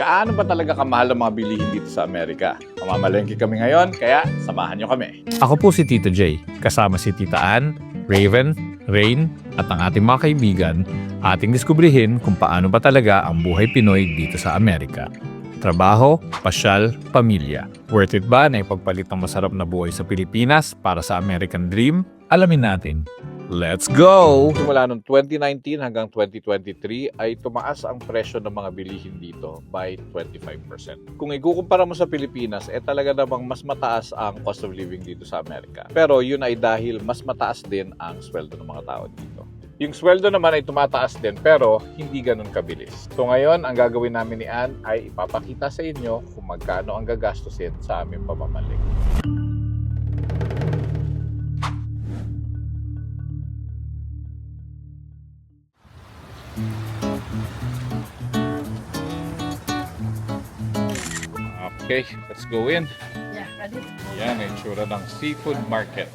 Kaano ba talaga kamahal ang mga bilihin dito sa Amerika? Mamamalengke kami ngayon, kaya samahan nyo kami. Ako po si Tito J, kasama si Tita Ann, Raven, Rain, at ang ating mga kaibigan, ating diskubrihin kung paano ba talaga ang buhay Pinoy dito sa Amerika. Trabaho, pasyal, pamilya. Worth it ba na ipagpalit ng masarap na buhay sa Pilipinas para sa American Dream? Alamin natin. Let's go! Simula noong 2019 hanggang 2023 ay tumaas ang presyo ng mga bilihin dito by 25%. Kung ikukumpara mo sa Pilipinas, eh talaga namang mas mataas ang cost of living dito sa Amerika. Pero yun ay dahil mas mataas din ang sweldo ng mga tao dito. Yung sweldo naman ay tumataas din pero hindi ganun kabilis. So ngayon, ang gagawin namin ni Ann ay ipapakita sa inyo kung magkano ang gagastusin sa aming pamamaling. Okay, let's go in. Yeah, ready? Yan ang itsura ng seafood market.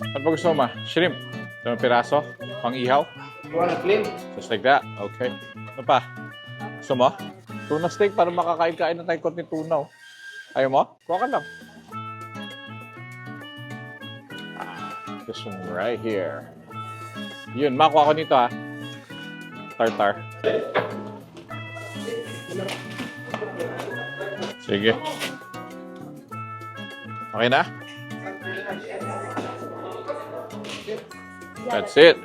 Ano ba gusto mo, ma? Shrimp? Dalawang piraso? Pang ihaw? You want a clean? Just like that? Okay. Ano pa? Gusto mo? Tuna steak para makakain-kain na tayo konting tuna. oh. Ayaw mo? Kuha ka lang. Ah, This one right here. Yun, makuha ko nito ha. Tartar. Sige. Okay na? That's it.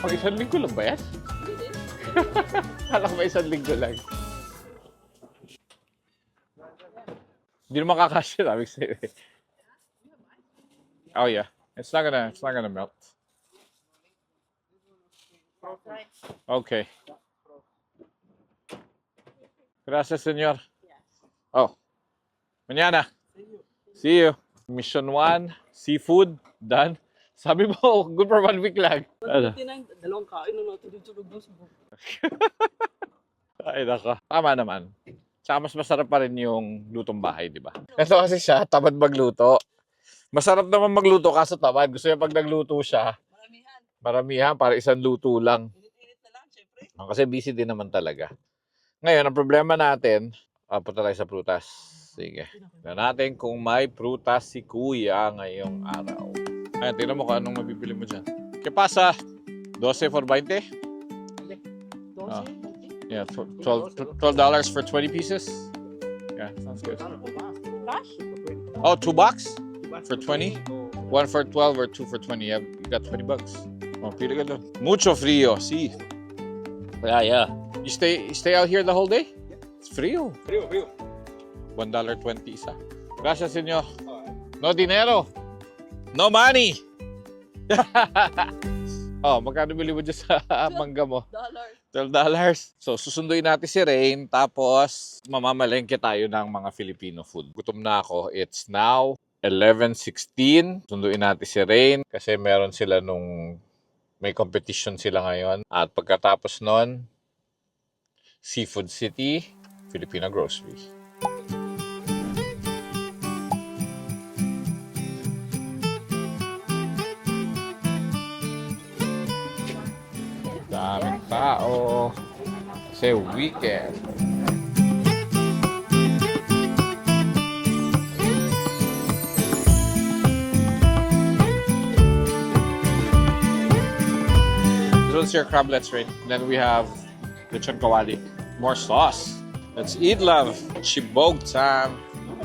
Pag isang linggo lang ba yan? Kala ko ba isang linggo lang? Hindi naman kakasya, ko sa'yo eh. Oh yeah. It's not gonna, it's not gonna melt. Okay. Gracias, señor. Oh. Mañana. See you. Mission 1, seafood, done. Sabi mo, good for one week lang. Ano? Dalawang kain na natin dito ng bus. Ay, naka. Tama naman. Tsaka mas masarap pa rin yung lutong bahay, di ba? Ito kasi siya, tamad magluto. Masarap naman magluto kaso tamad. Gusto niya pag nagluto siya, Maramihan. maramihan para isang luto lang. Init-init na lang, syempre. Ah, Kasi busy din naman talaga. Ngayon, ang problema natin, ah, punta tayo sa prutas. Sige. Tignan natin kung may prutas si Kuya ngayong araw. Ayan, tingnan mo kung anong mabibili mo dyan. ¿Qué pasa? 12 for 20? Ah. Yeah, tw- 12 $12 for 20 pieces? Yeah, sounds good. Cash? Oh, two bucks for 20? One for 12 or two for 20. You, have, you got 20 bucks. Oh, pili ka doon. Mucho frío, sí. Yeah, yeah. You stay you stay out here the whole day? It's frío. Frio, frio. $1.20 isa. Gracias, señor. No dinero. No money. oh, magkano bili mo dyan sa mangga mo? Dollar. $12. So, susunduin natin si Rain, tapos mamamalengke tayo ng mga Filipino food. Gutom na ako. It's now 11.16. Sunduin natin si Rain kasi meron sila nung may competition sila ngayon. At pagkatapos nun, Seafood City, Filipino Grocery. Daming tao. Kasi weekend. One's your crablets, right? Then we have lechon kawali. More sauce. Let's eat, love. Chibog time.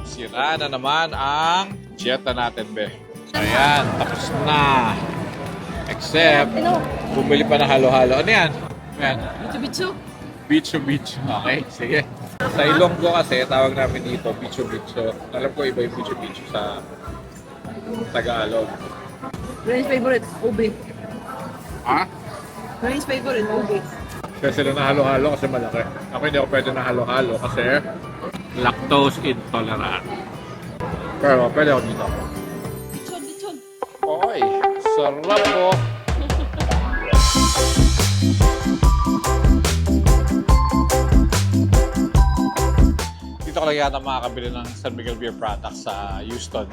Sira na naman ang dieta natin, be. Ayan, tapos na. Except, Ano? bumili pa na halo-halo. Ano yan? Ayan. Bicho-bicho. Bicho Bicho. Okay, sige. Sa Ilonggo kasi, tawag namin dito, Bicho Bicho. Alam ko iba yung Bicho Bicho sa Tagalog. Range favorite, ube. Ha? Range favorite, ube. Kaya sila na halo-halo kasi malaki. Ako hindi ako pwede na halo-halo kasi lactose intolerant. Pero pwede ako dito. Bichon, bichon. Oy, sarap po. Dito ko lang yata makakabili ng San Miguel Beer products sa Houston.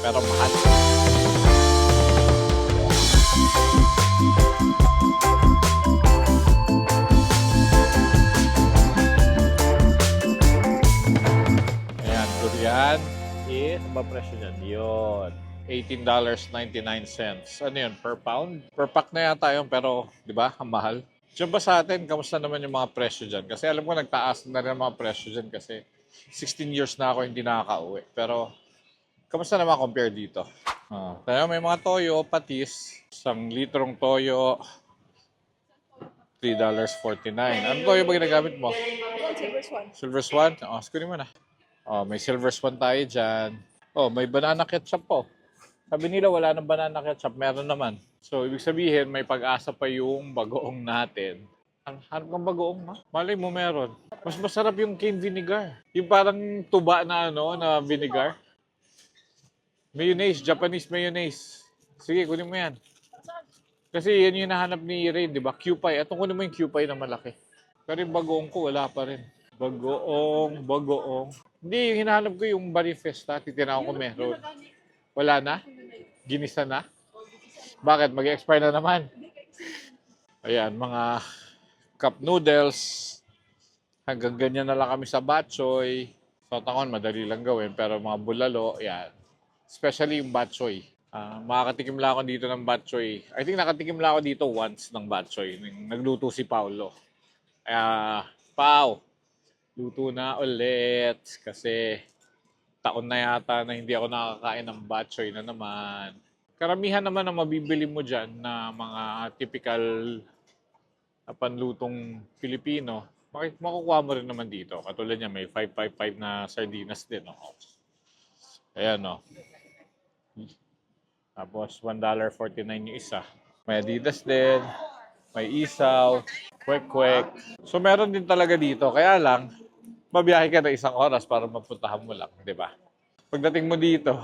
Pero mahal. Ba presyo niyan? Yun. $18.99. Ano yun? Per pound? Per pack na yata yun, pero, di ba? Ang mahal. Diyan ba sa atin, kamusta naman yung mga presyo dyan? Kasi alam ko, nagtaas na rin ang mga presyo dyan kasi 16 years na ako hindi nakaka-uwi. Pero, kamusta naman compare dito? Ah, tayo may mga toyo, patis, isang litrong toyo, $3.49. Ano toyo ba ginagamit mo? Silver swan. Silver Swan? Oh, skunin mo na. Oh, may Silver Swan tayo dyan. Oh, may banana ketchup po. Sabi nila wala nang banana ketchup, meron naman. So, ibig sabihin, may pag-asa pa yung bagoong natin. Hanap ng bagoong, ma? Malay mo meron. Mas masarap yung cane vinegar. Yung parang tuba na ano, na vinegar. Mayonnaise, Japanese mayonnaise. Sige, kunin mo yan. Kasi yan yung nahanap ni Rain, di ba? Q-pie. Atong kunin mo yung Q-pie na malaki. Pero yung bagoong ko, wala pa rin. Bagoong, bagoong. Hindi, yung hinahanap ko yung Bari Festa. Titinaw ko meron. Wala na? Ginisa na? Bakit? Mag-expire na naman. Ayan, mga cup noodles. Hanggang ganyan na lang kami sa batchoy. Sa tangon, madali lang gawin. Pero mga bulalo, yan. Especially yung batchoy. Ah, makakatikim lang ako dito ng batchoy. I think nakatikim lang ako dito once ng. Nung Nagluto si Paulo. Kaya, Pau, luto na ulit. Kasi taon na yata na hindi ako nakakain ng batchoy na naman. Karamihan naman ang mabibili mo dyan na mga typical na panlutong Pilipino, makukuha mo rin naman dito. Katulad niya, may 555 na sardinas din. Oh. Ayan, no. Tapos, $1.49 yung isa. May Adidas din. May isaw. Kwek-kwek. So, meron din talaga dito. Kaya lang, mabiyahe ka na isang oras para mapuntahan mo lang. di ba? Pagdating mo dito,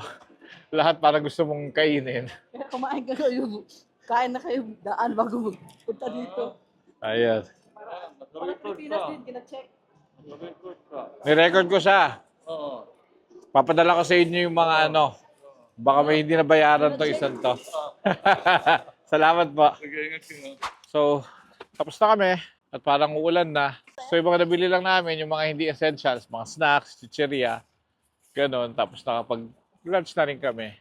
lahat para gusto mong kainin. Kaya kumain ka kayo. Kain na kayo daan bago punta dito. Ayan. Para Pilipinas din, kina-check. Ni-record ko siya. Papadala ko sa inyo yung mga ano. Baka may hindi nabayaran to isang to. Salamat po. So, tapos na kami. At parang uulan na. So, yung mga nabili lang namin, yung mga hindi essentials, mga snacks, chicheria, ganon. Tapos nakapag-lunch na rin kami.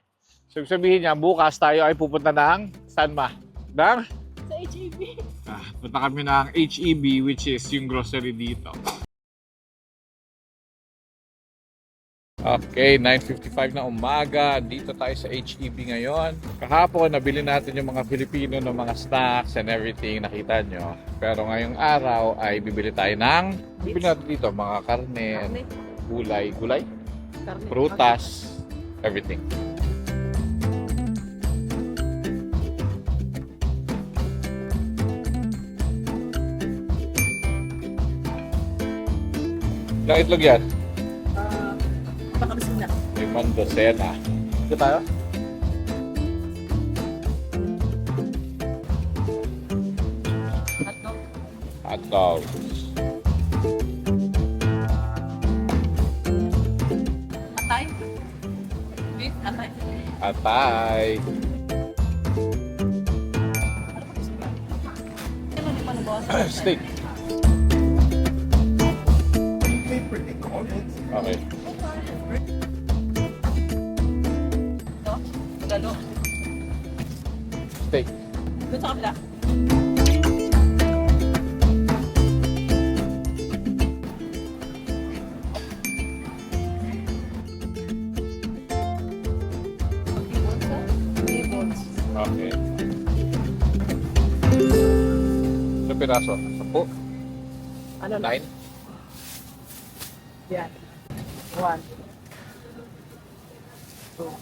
So, ibig sabihin niya, bukas tayo ay pupunta ng, saan ma? Ng? Sa HEB. Ah, punta kami ng HEB, which is yung grocery dito. Okay, 9.55 na umaga. Dito tayo sa HEB ngayon. Kahapon, nabili natin yung mga Filipino ng mga snacks and everything. Nakita nyo. Pero ngayong araw ay bibili tayo ng, bibili natin dito, mga karne, Karne. gulay, gulay, Karne. prutas, everything. Ilang itlog yan? Limang dosena. Ito tayo? Hotdog. Hot dogs. Atay. Beef, atay. Atay. Ano? Steak. Okay. Sa kabila. Okay. Ilang piraso? Sampu? Ano na? Nine? Yan. One. Two.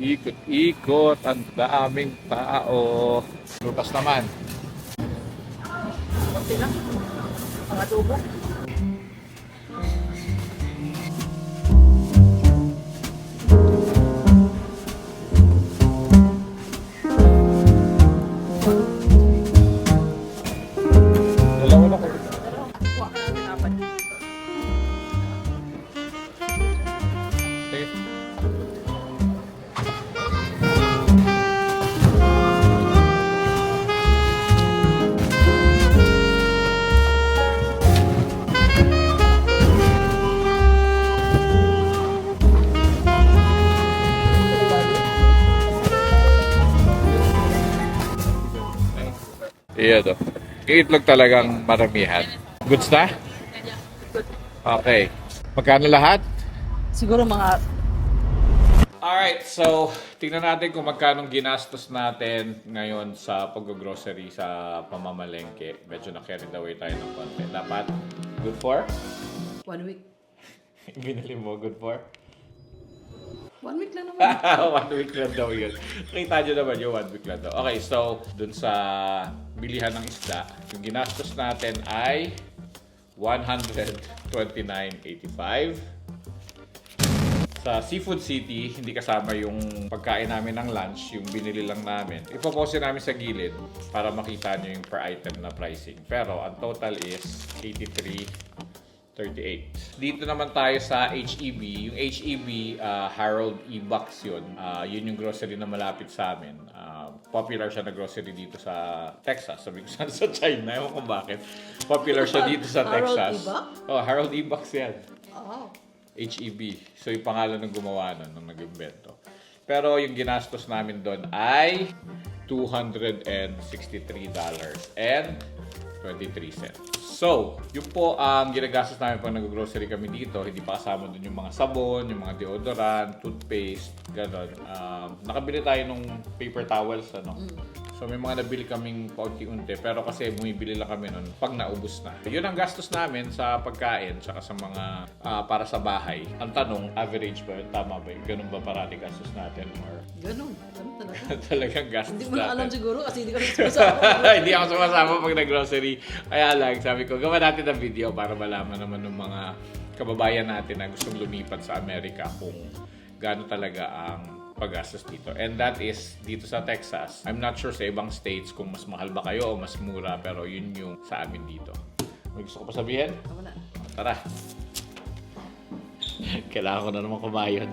Ikot-ikot, ang daming tao. Lutas naman. Ang adobo. Iyan o. Yung itlog talagang maramihan. Goods na? Okay. Magkano lahat? Siguro mga Alright, so tingnan natin kung magkano ginastos natin ngayon sa pag-grocery sa pamamalengke. Medyo na-carried away tayo ng konti. Dapat good for? one week. Binili mo good for? One week lang naman. one week lang daw yun. Kita nyo naman yung one week lang daw. Okay, so dun sa bilihan ng isda, yung ginastos natin ay 129.85. Sa Seafood City, hindi kasama yung pagkain namin ng lunch, yung binili lang namin. Ipopost namin sa gilid para makita nyo yung per item na pricing. Pero ang total is 83.38. Dito naman tayo sa HEB. Yung HEB, ah, Harold E. Bucks yun. Ah, yun yung grocery na malapit sa amin. Ah, popular siya na grocery dito sa Texas. Sabi ko sana sa China. Ewan ko bakit. Popular siya dito sa Harold E. Texas. Buck? Oh, Harold E. Bucks yan. Oh. HEB. So, yung pangalan ng gumawa nun, nung nag-invento. Pero yung ginastos namin doon ay $263.23. So, yun po ang ginagastos namin pag nag-grocery kami dito. Hindi pa kasama doon yung mga sabon, yung mga deodorant, toothpaste, gano'n. Um, nakabili tayo nung paper towels, ano. So, may mga nabili kaming paunti-unti. Pero kasi bumibili lang kami nun pag naubos na. Yun ang gastos namin sa pagkain, tsaka sa mga ah, para sa bahay. Ang tanong, average ba yun? Tama ba yun? Ganun ba parati gastos natin? Or Ganun. Ganun talaga. talagang gastos Hindi mo na alam natin? siguro kasi hindi ka nagsumasama. hindi ako sumasama pag nag-grocery. Kaya lang, sabi ko, gawa natin ng video para malaman naman ng mga kababayan natin na gustong lumipat sa Amerika kung gaano talaga ang paggastos dito. And that is dito sa Texas. I'm not sure sa ibang states kung mas mahal ba kayo o mas mura, pero yun yung sa amin dito. May gusto ko pa sabihin? Tama na. Tara. Kailangan ko na naman kumayod.